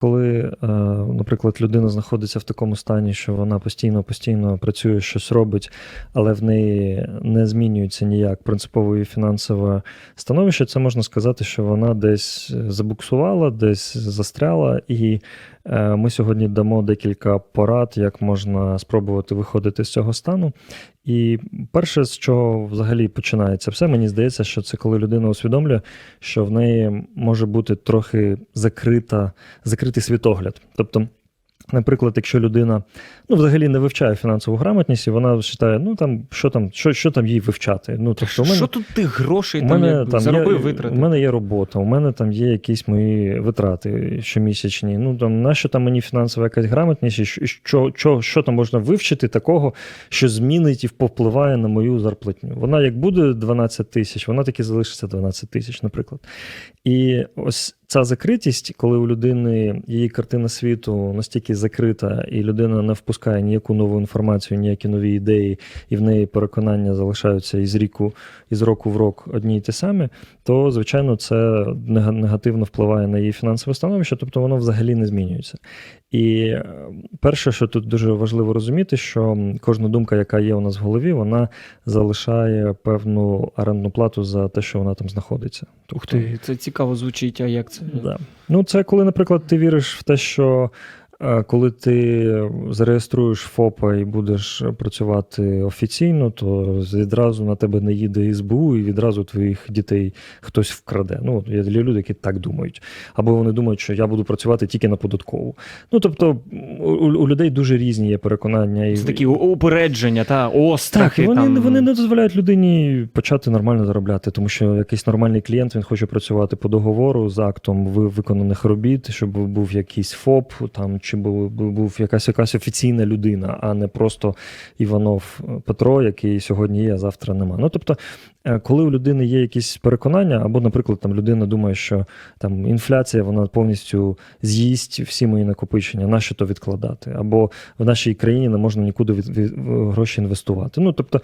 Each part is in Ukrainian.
Коли, е, наприклад, людина знаходиться в такому стані, що вона постійно постійно працює, щось робить, але в неї не змінюється ніяк принципове і фінансове становище, це можна сказати, що вона десь забуксувала, десь застряла, і ми сьогодні дамо декілька порад, як можна спробувати виходити з цього стану. І перше, з чого взагалі починається все, мені здається, що це коли людина усвідомлює, що в неї може бути трохи закрита, закритий світогляд. Тобто, наприклад, якщо людина ну, взагалі не вивчає фінансову грамотність, і вона вважає, ну там що там, що, що там їй вивчати. Ну, тобто, у мене, Що тут ти грошей у там, мене якби, там заробив, є, витратив? У мене є робота, у мене там є якісь мої витрати щомісячні. Ну там нащо там мені фінансова якась грамотність, і що, що, що, що там можна вивчити такого, що змінить і повпливає на мою зарплатню. Вона як буде 12 тисяч, вона таки залишиться 12 тисяч, наприклад. І ось ця закритість, коли у людини її картина світу настільки закрита, і людина не впускає ніяку нову інформацію, ніякі нові ідеї, і в неї переконання залишаються із ріку, із року в рок одні й ті самі, то звичайно це нега- негативно впливає на її фінансове становище, тобто воно взагалі не змінюється. І е, перше, що тут дуже важливо розуміти, що кожна думка, яка є у нас в голові, вона залишає певну орендну плату за те, що вона там знаходиться. Ух ти, це цікаво звучить, а як це? Да. Ну, це коли, наприклад, ти віриш в те, що коли ти зареєструєш ФОПа і будеш працювати офіційно, то відразу на тебе не їде СБУ і відразу твоїх дітей хтось вкраде. Ну, є люди, які так думають. Або вони думають, що я буду працювати тільки на податкову. Ну, тобто, у, у людей дуже різні є переконання. І, Це такі упередження та так, острахи. і вони, там... вони не дозволяють людині почати нормально заробляти, тому що якийсь нормальний клієнт він хоче працювати по договору з актом ви- виконаних робіт, щоб був якийсь ФОП, там чи був, був якась якась офіційна людина, а не просто Іванов Петро, який сьогодні є, а завтра нема. Ну тобто, е, коли у людини є якісь переконання, або, наприклад, там людина думає, що там інфляція вона повністю з'їсть всі мої накопичення, нащо то відкладати, або в нашій країні не можна нікуди від, від, гроші інвестувати. Ну тобто.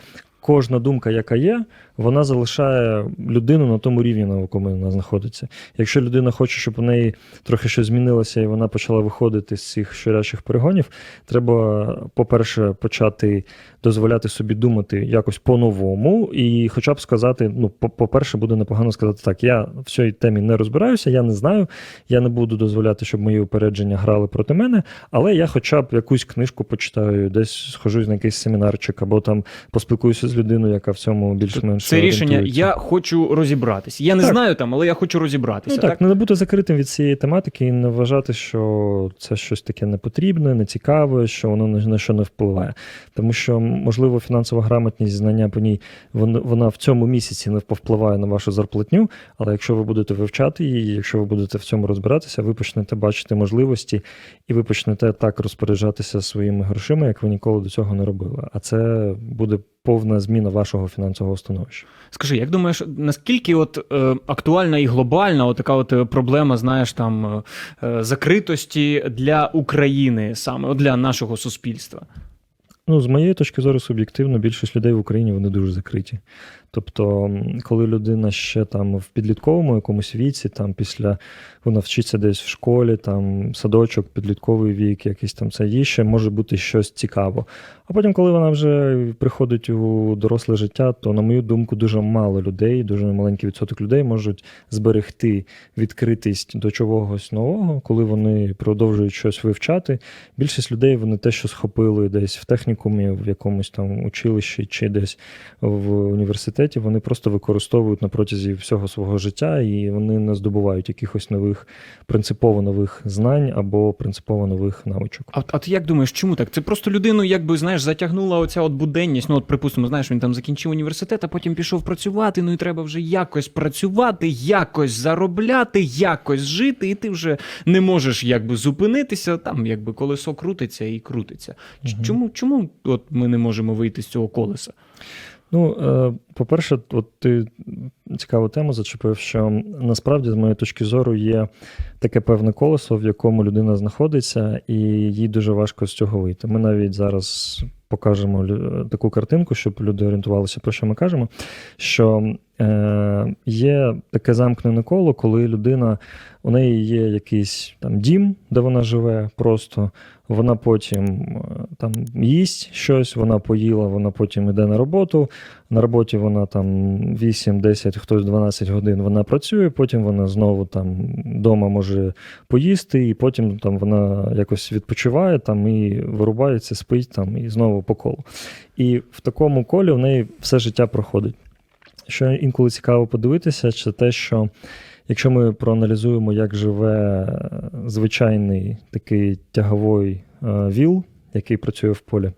Кожна думка, яка є, вона залишає людину на тому рівні, на якому вона знаходиться. Якщо людина хоче, щоб у неї трохи щось змінилося, і вона почала виходити з цих щорячих перегонів, треба, по-перше, почати дозволяти собі думати якось по-новому, і хоча б сказати: ну, по- по-перше, буде непогано сказати так: я в цій темі не розбираюся, я не знаю, я не буду дозволяти, щоб мої упередження грали проти мене, але я хоча б якусь книжку почитаю, десь схожу на якийсь семінарчик, або там поспілкуюся з людиною, яка в цьому більш-менш Це рішення, я хочу розібратись. Я не Так. знаю там, але я хочу розібратися. Ну так, не бути закритим від цієї тематики і не вважати, що це щось таке непотрібне, нецікаве, що воно на що не впливає. Тому що, можливо, фінансова грамотність, знання по ній, вон- вона в цьому місяці не повпливає на вашу зарплатню, але якщо ви будете вивчати її, якщо ви будете в цьому розбиратися, ви почнете бачити можливості, і ви почнете так розпоряджатися своїми грошима, як ви ніколи до цього не робили. А це буде повна зміна вашого фінансового становища. Скажи, як думаєш, наскільки от е, актуальна і глобальна от така от е, проблема, знаєш, там е, е, закритості для України саме, от для нашого суспільства? Ну, з моєї точки зору, суб'єктивно, більшість людей в Україні вони дуже закриті. Тобто, коли людина ще там в підлітковому якомусь віці, там після вона вчиться десь в школі, там садочок, підлітковий вік, якийсь там це їй ще може бути щось цікаво. А потім, коли вона вже приходить у доросле життя, то, на мою думку, дуже мало людей, дуже маленький відсоток людей можуть зберегти відкритість до чогось нового, коли вони продовжують щось вивчати. Більшість людей вони те, що схопили десь в технікумі, в якомусь там училищі чи десь в університеті, вони просто використовують на протязі всього свого життя, і вони не здобувають якихось нових принципово нових знань або принципово нових навичок. А, а ти як думаєш, чому так? Це просто людину, якби знаєш, затягнула оця от буденність. Ну, от, припустимо, знаєш, він там закінчив університет, а потім пішов працювати. Ну і треба вже якось працювати, якось заробляти, якось жити, і ти вже не можеш якби зупинитися. Там якби колесо крутиться і крутиться. Чому, чому от ми не можемо вийти з цього колеса? Ну, е, по-перше, от ти цікаву тему зачепив, що насправді, з моєї точки зору, є таке певне колесо, в якому людина знаходиться, і їй дуже важко з цього вийти. Ми навіть зараз покажемо таку картинку, щоб люди орієнтувалися, про що ми кажемо. Що Е, Є таке замкнене коло, коли людина, у неї є якийсь там дім, де вона живе просто. Вона потім е, там їсть щось, вона поїла, вона потім йде на роботу. На роботі вона там 8-10, хтось 12 годин вона працює, потім вона знову там вдома може поїсти, і потім там вона якось відпочиває там і вирубається, спить там і знову по колу. І в такому колі в неї все життя проходить. Що інколи цікаво подивитися, це те, що якщо ми проаналізуємо, як живе звичайний такий тяговий е, віл, який працює в полі,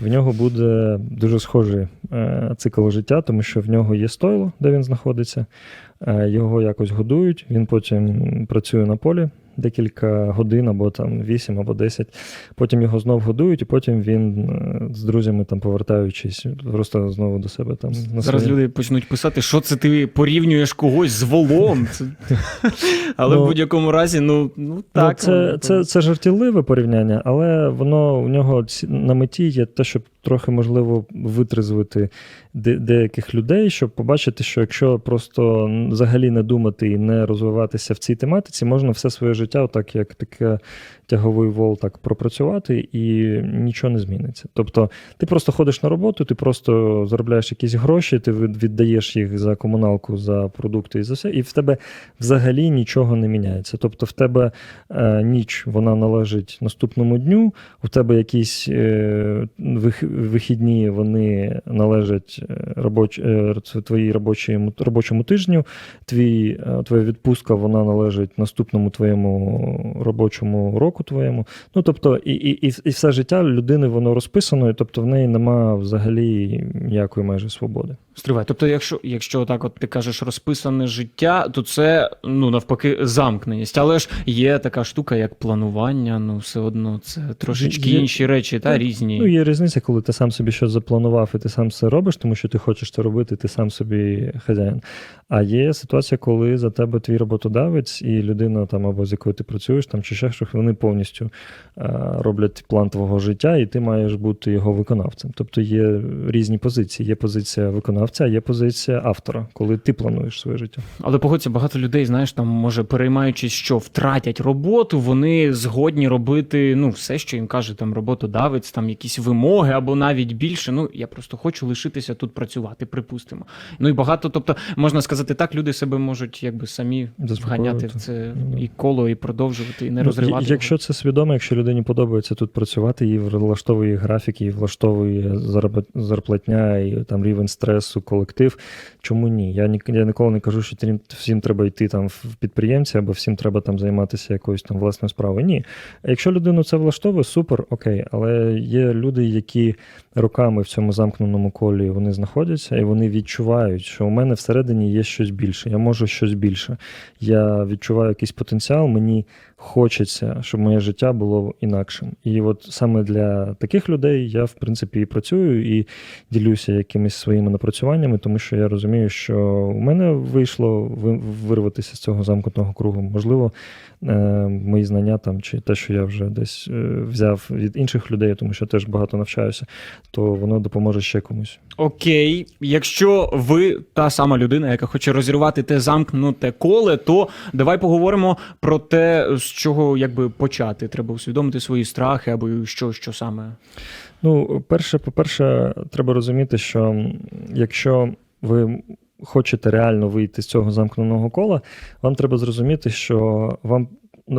в нього буде дуже схожий е, цикл життя, тому що в нього є стойло, де він знаходиться, е, його якось годують, він потім працює на полі декілька годин, або там 8, або 10. Потім його знов годують, і потім він е, з друзями там повертаючись, просто знову до себе там на Зараз своє- люди почнуть писати, що це ти порівнюєш когось з волом. Але Ну, в будь-якому разі, ну, ну так. ну, це, це жартівливе порівняння, але воно у нього на меті є те, щоб трохи можливо витрезвити де, деяких людей, щоб побачити, що якщо просто взагалі не думати і не розвиватися в цій тематиці, можна все своє життя, отак як таке тяговий вол, так пропрацювати, і нічого не зміниться. Тобто, ти просто ходиш на роботу, ти просто заробляєш якісь гроші, ти віддаєш їх за комуналку, за продукти і за все, і в тебе взагалі нічого не міняється. Тобто, в тебе е, ніч вона належить наступному дню, у тебе якісь е, вих, вихідні вони належать е, робоч, е, твоїй робочому, робочому тижню, твій, е, твоя відпустка вона належить наступному твоєму робочому року твоєму. Ну, тобто, і, і, і, і все життя людини воно розписано, і тобто в неї нема взагалі ніякої майже свободи. Стривай. Тобто, якщо, якщо так от ти кажеш розписане життя, то це ну навпаки замкненість. Але ж є така штука, як планування, ну все одно це трошечки Є- інші речі, та Ну, різні. Ну, є різниця, коли ти сам собі щось запланував, і ти сам це робиш, тому що ти хочеш це робити, ти сам собі хазяїн. А є ситуація, коли за тебе твій роботодавець і людина, там, або з якою ти працюєш, там, чи ще щось, вони повністю е, роблять план твого життя, і ти маєш бути його виконавцем. Тобто є різні позиції. Є позиція виконавця, а є позиція автора, коли ти плануєш своє життя. Але погодься, багато людей, знаєш, там може переймаючись, що втратять роботу, вони згодні робити ну все, що їм каже там роботодавець, там якісь вимоги або навіть більше. Ну я просто хочу лишитися тут працювати, припустимо. Ну і багато, тобто можна сказати, так люди себе можуть якби самі вганяти в це Ну, і коло, і продовжувати, і не Ну, розривати. Якщо це свідомо, якщо людині подобається тут працювати, її влаштовує графік, її влаштовує зарплатня і там рівень стресу, колектив. Чому ні? Я, ні, я ніколи не кажу, що всім треба йти там в підприємці або всім треба там займатися якоюсь там власною справою. Ні. Якщо людину це влаштовує, супер, окей. Але є люди, які роками в цьому замкненому колі вони знаходяться, і вони відчувають, що у мене всередині є щось більше, я можу щось більше. Я відчуваю якийсь потенціал, мені хочеться, щоб моє життя було інакшим. І от саме для таких людей я, в принципі, і працюю і ділюся якимись своїми напрацюваннями, тому що я розумію, що у мене вийшло вирватися з цього замкнутого кругу. Можливо, е, мої знання там чи те, що я вже десь е, взяв від інших людей, тому що теж багато навчаюся, то воно допоможе ще комусь. Окей, якщо ви та сама людина, яка хоче розірвати те замкнуте коле, то давай поговоримо про те, з чого якби почати. Треба усвідомити свої страхи або що, що саме. Ну, перше, по-перше, треба розуміти, що якщо ви хочете реально вийти з цього замкненого кола, вам треба зрозуміти, що вам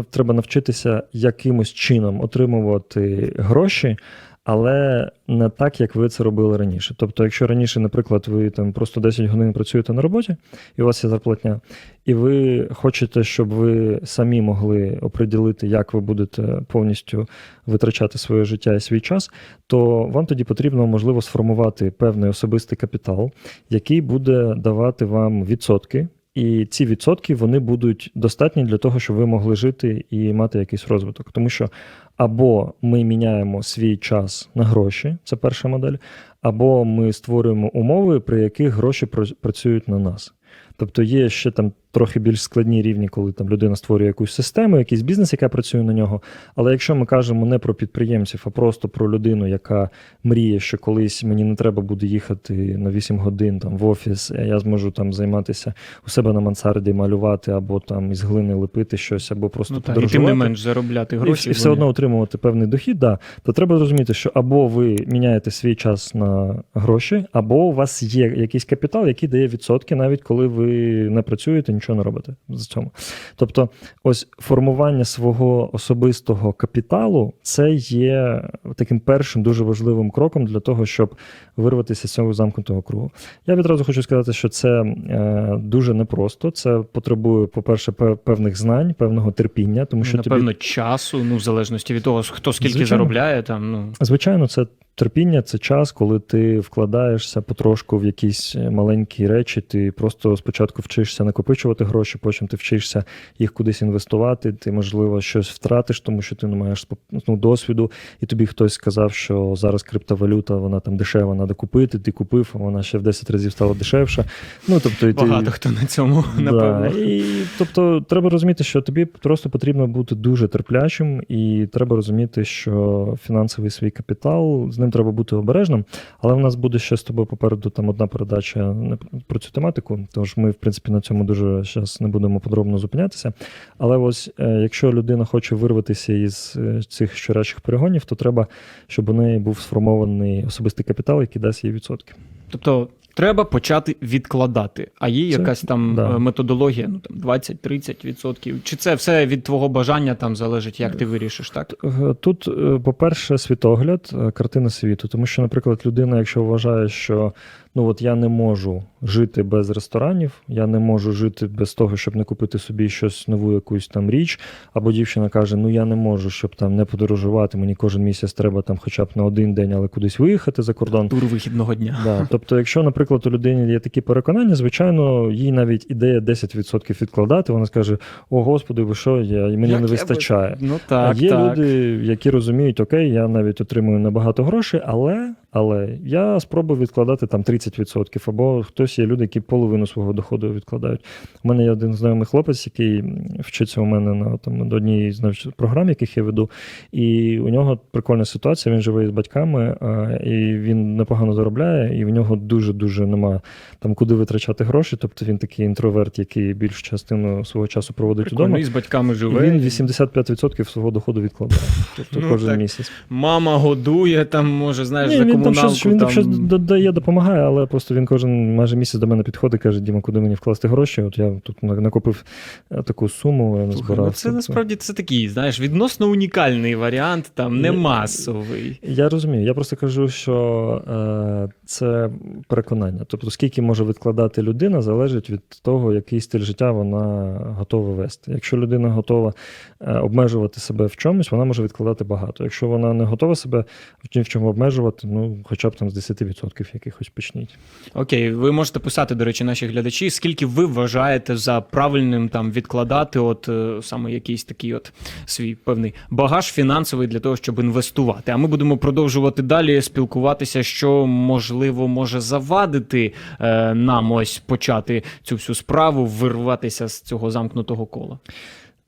треба навчитися якимось чином отримувати гроші. Але не так, як ви це робили раніше. Тобто, якщо раніше, наприклад, ви там просто 10 годин працюєте на роботі, і у вас є зарплатня, і ви хочете, щоб ви самі могли оприділити, як ви будете повністю витрачати своє життя і свій час, то вам тоді потрібно можливо сформувати певний особистий капітал, який буде давати вам відсотки. І ці відсотки вони будуть достатні для того, щоб ви могли жити і мати якийсь розвиток. Тому що або ми міняємо свій час на гроші, це перша модель, або ми створюємо умови, при яких гроші пра- працюють на нас. Тобто є ще там трохи більш складні рівні, коли там людина створює якусь систему, якийсь бізнес, яка працює на нього. Але якщо ми кажемо не про підприємців, а просто про людину, яка мріє, що колись мені не треба буде їхати на 8 годин там в офіс, а я зможу там займатися у себе на мансарді, малювати або там із глини лепити щось, або просто Ну, так, і тим не менш заробляти гроші. і все вони- одно отримувати певний дохід, да, то треба розуміти, що або ви міняєте свій час на гроші, або у вас є якийсь капітал, який дає відсотки, навіть коли ви не працюєте, нічого не робите з цьому. Тобто, ось формування свого особистого капіталу це є таким першим дуже важливим кроком для того, щоб вирватися з цього замкнутого кругу. Я відразу хочу сказати, що це е, дуже непросто. Це потребує, по-перше, певних знань, певного терпіння, тому що тобі часу, ну, в залежності від того, хто скільки Звичайно. заробляє, там, ну. Звичайно, це терпіння, це час, коли ти вкладаєшся потрошку в якісь маленькі речі. Ти просто спочатку вчишся накопичувати гроші, потім ти вчишся їх кудись інвестувати. Ти, можливо, щось втратиш, тому що ти не маєш ну, досвіду, і тобі хтось сказав, що зараз криптовалюта, вона там дешева, треба купити. Ти купив, а вона ще в 10 разів стала дешевша. Ну, тобто, і ти... Багато хто на цьому, напевно. І, тобто, треба розуміти, що тобі просто потрібно бути дуже терплячим, і треба розуміти, що фінансовий свій капітал з ним треба бути обережним. Але в нас буде ще з тобою попереду там одна передача не про цю тематику. Тож ми, в принципі, на цьому дуже зараз не будемо подробно зупинятися. Але ось е, якщо людина хоче вирватися із е, цих щорячих перегонів, то треба, щоб у неї був сформований особистий капітал, який дасть їй відсотки. Тобто треба почати відкладати. А є Це- якась там да. е, методологія, ну там 20-30%. Чи це все від твого бажання там залежить, як ти вирішиш, так? Тут, по-перше, світогляд, картина світу. Тому що, наприклад, людина, якщо вважає, що ну от я не можу жити без ресторанів, я не можу жити без того, щоб не купити собі щось нову, якусь там річ, або дівчина каже: Ну я не можу, щоб там не подорожувати, мені кожен місяць треба там хоча б на один день, але кудись виїхати за кордон. Тур вихідного дня. Да. Тобто, якщо, наприклад, у людини є такі переконання, звичайно, їй навіть ідея 10% відкладати, вона скаже: О, Господи, ви що, я, мені Як не я вистачає. Ну так, а є так. люди, які розуміють, окей, я навіть отримую набагато грошей, але, але я спробую відкладати там 30%, або хтось є люди, які половину свого доходу відкладають. У мене є один знайомий хлопець, який вчиться у мене на там, до однієї з навч- програм, яких я веду. І у нього прикольна ситуація. Він живе з батьками, а, і він непогано заробляє, і в нього дуже-дуже нема там куди витрачати гроші. Тобто він такий інтроверт, який більшу частину свого часу проводить Прикольно, вдома. і з батьками І живе. він 85% свого доходу відкладає. Тобто Ну, кожен так. місяць. Мама годує, там, може, знаєш, Ні, за там щось, він там щось додає, допомагає, але просто він кожен майже місяць до мене підходить каже: Діма, куди мені вкласти гроші? От я тут на- накопив е, таку суму, я не Слухай, ну це насправді це такий, знаєш, відносно унікальний варіант, там не масовий. Я розумію. Я просто кажу, що е, це переконання. Тобто, скільки може відкладати людина, залежить від того, який стиль життя вона готова вести. Якщо людина готова е, обмежувати себе в чомусь, вона може відкладати багато. Якщо вона не готова себе в чому обмежувати, ну хоча б там з 10% якихось почніть. Окей, ви можете писати, до речі, наші глядачі, скільки ви вважаєте за правильним там відкладати, от е, саме якийсь такий от свій певний багаж фінансовий для того, щоб інвестувати. А ми будемо продовжувати далі спілкуватися, що можливо може завадити е, нам ось почати цю всю справу, вирватися з цього замкнутого кола.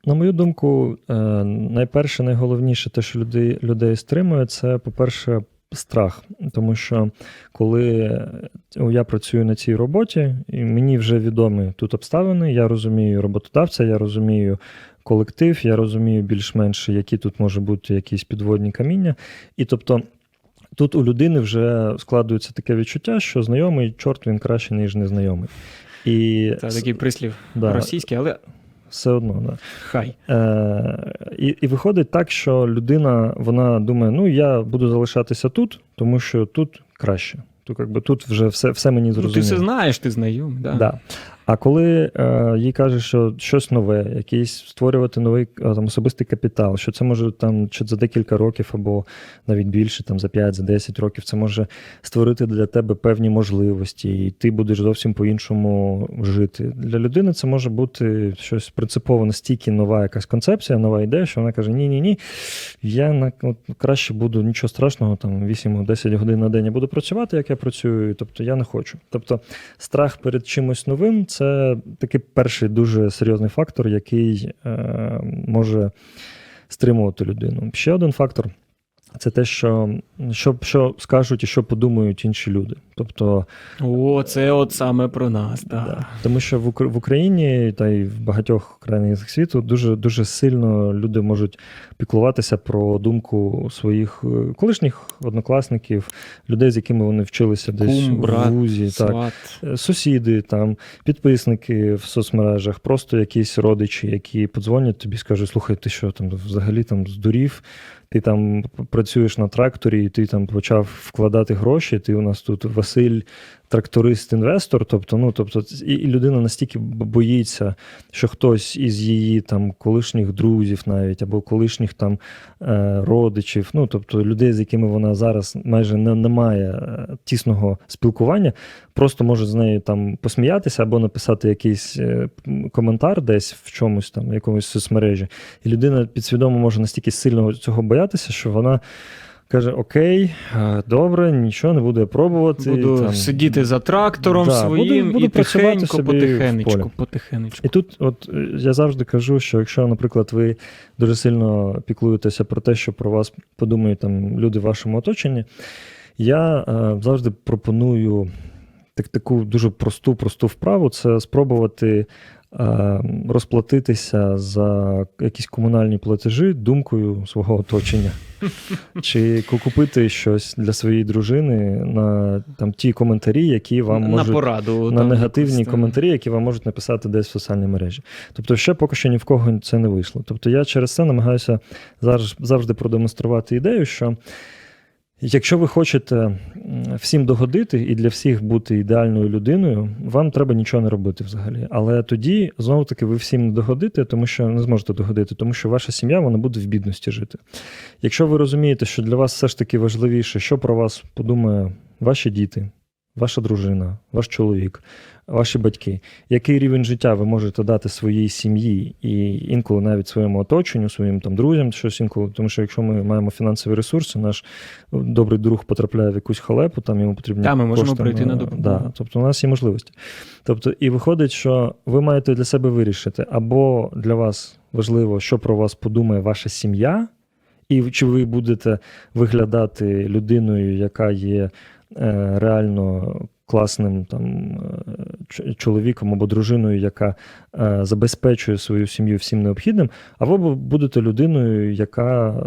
На мою думку, е, найперше, найголовніше, те, що людей, людей стримує, це, по-перше, страх. Тому що коли е, я працюю на цій роботі, і мені вже відомі тут обставини, я розумію роботодавця, я розумію колектив, я розумію більш-менш, які тут може бути якісь підводні каміння. І тобто. Тут у людини вже складується таке відчуття, що знайомий чорт він краще, ніж незнайомий. І Це такий прислів да, російський, але все одно. Да. хай. Е, і, і виходить так, що людина вона думає: ну я буду залишатися тут, тому що тут краще. То якби тут вже все, все мені Ну, ти все знаєш, ти знайомий. Да? Да. А коли е, їй каже, що щось нове, якийсь створювати новий е, там, особистий капітал, що це може там чи за декілька років, або навіть більше, там за 5, за 10 років, це може створити для тебе певні можливості, і ти будеш зовсім по-іншому жити. Для людини це може бути щось принципово настільки нова якась концепція, нова ідея, що вона каже: Ні, ні, ні, я на от, краще буду нічого страшного, там 8-10 годин на день я буду працювати, як я працюю. Тобто я не хочу. Тобто страх перед чимось новим це такий перший дуже серйозний фактор, який е, може стримувати людину. Ще один фактор це те, що, що, що скажуть і що подумають інші люди. Тобто, О, це от саме про нас. Да. Да. Тому що в, Укра- в Україні та й в багатьох країнах світу дуже дуже сильно люди можуть піклуватися про думку своїх е, колишніх однокласників, людей, з якими вони вчилися десь Кум, брат, в вузі, так, Сват. е, сусіди, там, підписники в соцмережах, просто якісь родичі, які подзвонять тобі, скажуть: слухай, ти що там взагалі там здурів? Ти там працюєш на тракторі, і ти там почав вкладати гроші. Ти у нас тут Василь, тракторист-інвестор. Тобто, ну тобто, і, людина настільки боїться, що хтось із її там колишніх друзів, навіть або колишніх там е, родичів, ну тобто людей, з якими вона зараз майже не, не має е, тісного спілкування, просто може з нею там посміятися або написати якийсь е, коментар десь в чомусь там, якомусь соцмережі. І людина підсвідомо може настільки сильно цього боятися, що вона. Каже: Окей, добре, нічого не буду пробувати. Буду там, сидіти за трактором Да, своїм буду і працювати тихенько, собі потихенечку, потихенечку. І тут, от е, я завжди кажу, що якщо, наприклад, ви дуже сильно піклуєтеся про те, що про вас подумають там люди в вашому оточенні, я е, завжди пропоную так, таку дуже просту, просту вправу це спробувати розплатитися за якісь комунальні платежі думкою свого оточення. Чи купити щось для своєї дружини на там ті коментарі, які вам на можуть пораду. на там негативні якось, коментарі, які вам можуть написати десь в соціальній мережі. Тобто, ще поки що ні в кого це не вийшло. Тобто, я через це намагаюся завжди продемонструвати ідею, що якщо ви хочете всім догодити і для всіх бути ідеальною людиною, вам треба нічого не робити взагалі. Але тоді знову таки ви всім не догодите, тому що не зможете догодити, тому що ваша сім'я вона буде в бідності жити. Якщо ви розумієте, що для вас все ж таки важливіше, що про вас подумає ваші діти, ваша дружина, ваш чоловік, ваші батьки, який рівень життя ви можете дати своїй сім'ї і інколи навіть своєму оточенню, своїм там друзям, щось інколи, тому що якщо ми маємо фінансові ресурси, наш добрий друг потрапляє в якусь халепу, там йому потрібні Та, ми можемо кошти прийти на допомогу. Да, тобто у нас є можливості. Тобто, і виходить, що ви маєте для себе вирішити, або для вас важливо, що про вас подумає ваша сім'я, і чи ви будете виглядати людиною, яка є реально класним там е, чоловіком або дружиною, яка е, забезпечує свою сім'ю всім необхідним, або будете людиною, яка е,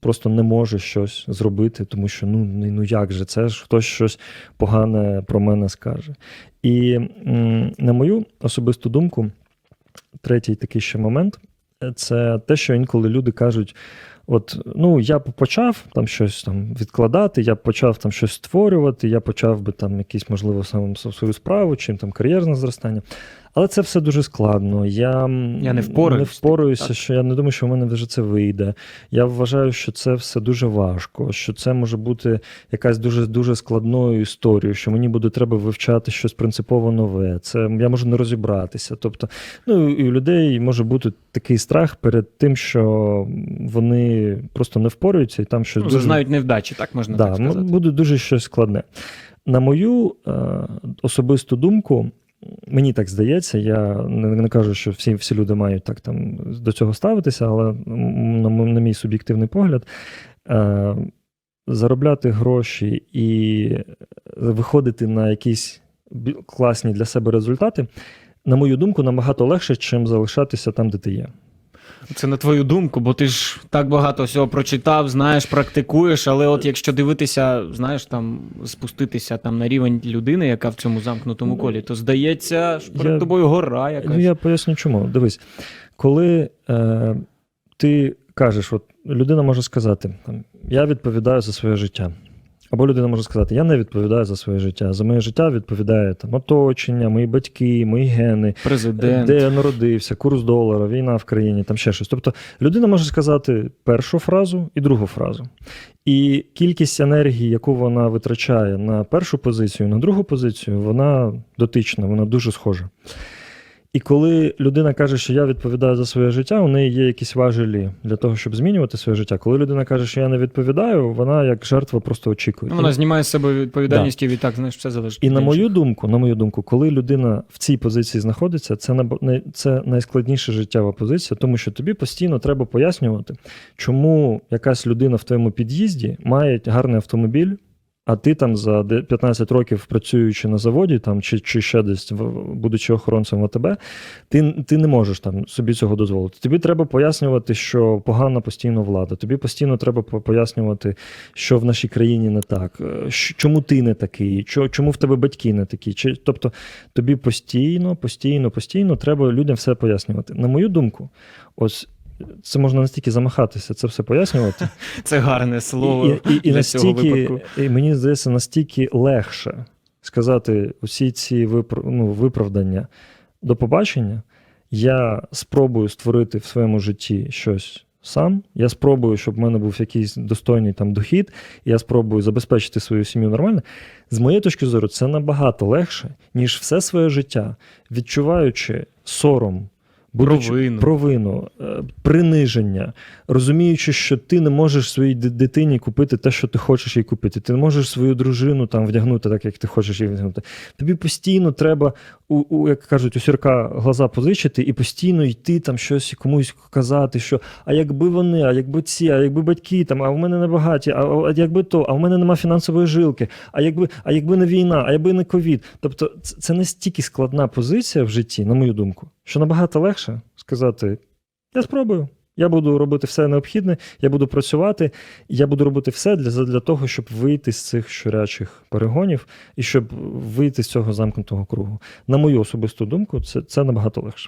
просто не може щось зробити, тому що ну, ну ну як же, це ж хтось щось погане про мене скаже. І на мою особисту думку, третій такий ще момент це те, що інколи люди кажуть. От, ну, я почав там щось там відкладати, я б почав там щось створювати, я почав би там якісь, можливо, сам свою справу, чим там кар'єрне зростання. Але це все дуже складно. Я, Я не впораюсь, не впораюся, що я не думаю, що в мене вже це вийде. Я вважаю, що це все дуже важко, що це може бути якась дуже дуже складною історією, що мені буде треба вивчати щось принципово нове. Це я можу не розібратися. Тобто, ну і у людей може бути такий страх перед тим, що вони просто не впораються і там щось Ну, дуже Зазнають невдачі, так можна да, так сказати. буде дуже щось складне. На мою е, особисту думку, мені так здається, я не, кажу, що всі, всі люди мають так там до цього ставитися, але на, на мій суб'єктивний погляд, е, заробляти гроші і виходити на якісь класні для себе результати, на мою думку, набагато легше, чим залишатися там, де ти є. Це на твою думку, бо ти ж так багато всього прочитав, знаєш, практикуєш, але от якщо дивитися, знаєш, там спуститися там на рівень людини, яка в цьому замкнутому колі, то здається, що перед Я- тобою гора якась. Ну, я поясню чому. Дивись, коли е, ти кажеш, от людина може сказати, там, я відповідаю за своє життя. Або людина може сказати, я не відповідаю за своє життя. За моє життя відповідає там оточення, мої батьки, мої гени, Президент. де я народився, курс долара, війна в країні, там ще щось. Тобто людина може сказати першу фразу і другу фразу. І кількість енергії, яку вона витрачає на першу позицію, на другу позицію, вона дотична, вона дуже схожа. І коли людина каже, що я відповідаю за своє життя, у неї є якісь важелі для того, щоб змінювати своє життя. Коли людина каже, що я не відповідаю, вона як жертва просто очікує. Ну, вона знімає з себе відповідальність і відтак, знаєш, все залежить. І на мою думку, на мою думку, коли людина в цій позиції знаходиться, це це найскладніша життєва позиція, тому що тобі постійно треба пояснювати, чому якась людина в твоєму під'їзді має гарний автомобіль. А ти там за де- 15 років працюючи на заводі, там чи, чи ще десь, будучи охоронцем АТБ, ти, ти не можеш там собі цього дозволити. Тобі треба пояснювати, що погана постійно влада. Тобі постійно треба пояснювати, що в нашій країні не так, е, чому ти не такий, чо- чому в тебе батьки не такі. Чи, тобто тобі постійно, постійно, постійно треба людям все пояснювати. На мою думку, ось це можна настільки замахатися, це все пояснювати. Це гарне слово І, і, і, цього настільки, випадку. і мені здається, настільки легше сказати усі ці випр... ну, виправдання до побачення. Я спробую створити в своєму житті щось сам. Я спробую, щоб в мене був якийсь достойний там дохід, і я спробую забезпечити свою сім'ю нормально. З моєї точки зору, це набагато легше, ніж все своє життя, відчуваючи сором. Будучи- Провину. провину, е, приниження, розуміючи, що ти не можеш своїй дитині купити те, що ти хочеш їй купити. Ти не можеш свою дружину там вдягнути так, як ти хочеш її вдягнути. Тобі постійно треба, у, у як кажуть, у сірка глаза позичити і постійно йти там щось комусь казати, що а якби вони, а якби ці, а якби батьки там, а в мене не багаті, а, а якби то, а в мене нема фінансової жилки, а якби, а якби не війна, а якби не ковід. Тобто, це, це настільки складна позиція в житті, на мою думку, що набагато легше сказати: я спробую. Я буду робити все необхідне, я буду працювати, я буду робити все для, для того, щоб вийти з цих щурячих перегонів і щоб вийти з цього замкнутого кругу. На мою особисту думку, це, це набагато легше.